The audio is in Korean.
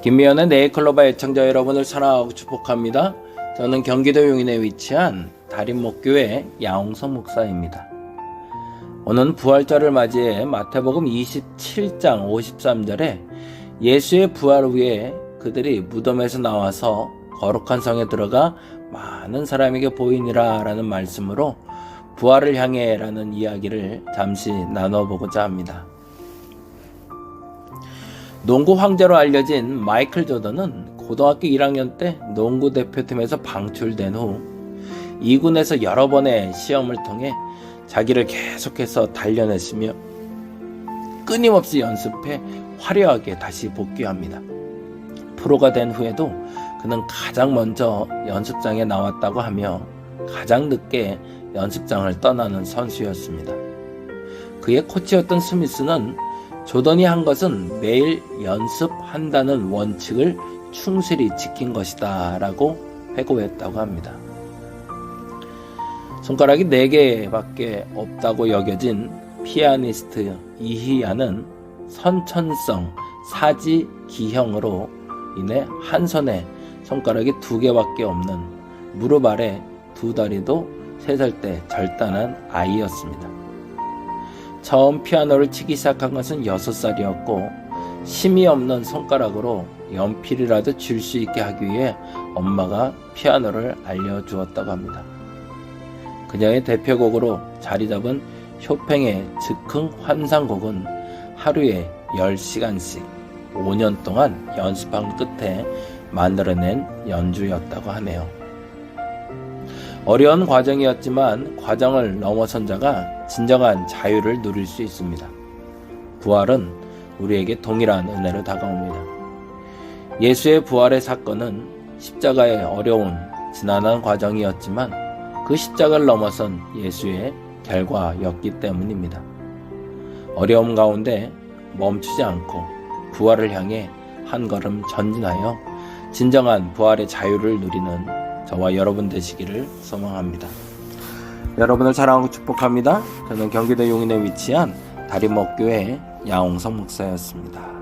김미연의 네이클로바 애청자 여러분을 사랑하고 축복합니다. 저는 경기도 용인에 위치한 다림목교회 야옹성 목사입니다. 오늘 부활절을 맞이해 마태복음 27장 53절에 예수의 부활 후에 그들이 무덤에서 나와서 거룩한 성에 들어가 많은 사람에게 보이니라 라는 말씀으로 부활을 향해 라는 이야기를 잠시 나눠보고자 합니다. 농구 황제로 알려진 마이클 조던은 고등학교 1학년 때 농구 대표팀에서 방출된 후 2군에서 여러 번의 시험을 통해 자기를 계속해서 단련했으며 끊임없이 연습해 화려하게 다시 복귀합니다. 프로가 된 후에도 그는 가장 먼저 연습장에 나왔다고 하며 가장 늦게 연습장을 떠나는 선수였습니다. 그의 코치였던 스미스는 조던이 한 것은 매일 연습한다는 원칙을 충실히 지킨 것이다 라고 회고했다고 합니다. 손가락이 4개밖에 없다고 여겨진 피아니스트 이희야는 선천성 사지 기형으로 인해 한 손에 손가락이 2개밖에 없는 무릎 아래 두 다리도 3살 때 절단한 아이였습니다. 처음 피아노를 치기 시작한 것은 6살이었고 힘이 없는 손가락으로 연필이라도 쥘수 있게 하기 위해 엄마가 피아노를 알려주었다고 합니다. 그녀의 대표곡으로 자리 잡은 쇼팽의 즉흥 환상곡은 하루에 10시간씩 5년 동안 연습한 끝에 만들어낸 연주였다고 하네요. 어려운 과정이었지만 과정을 넘어선 자가 진정한 자유를 누릴 수 있습니다. 부활은 우리에게 동일한 은혜로 다가옵니다. 예수의 부활의 사건은 십자가의 어려운 지난한 과정이었지만 그 십자가를 넘어선 예수의 결과였기 때문입니다. 어려움 가운데 멈추지 않고 부활을 향해 한 걸음 전진하여 진정한 부활의 자유를 누리는 저와 여러분 되시기를 소망합니다. 여러분을 사랑하고 축복합니다. 저는 경기도 용인에 위치한 다리목교회 야옹성 목사였습니다.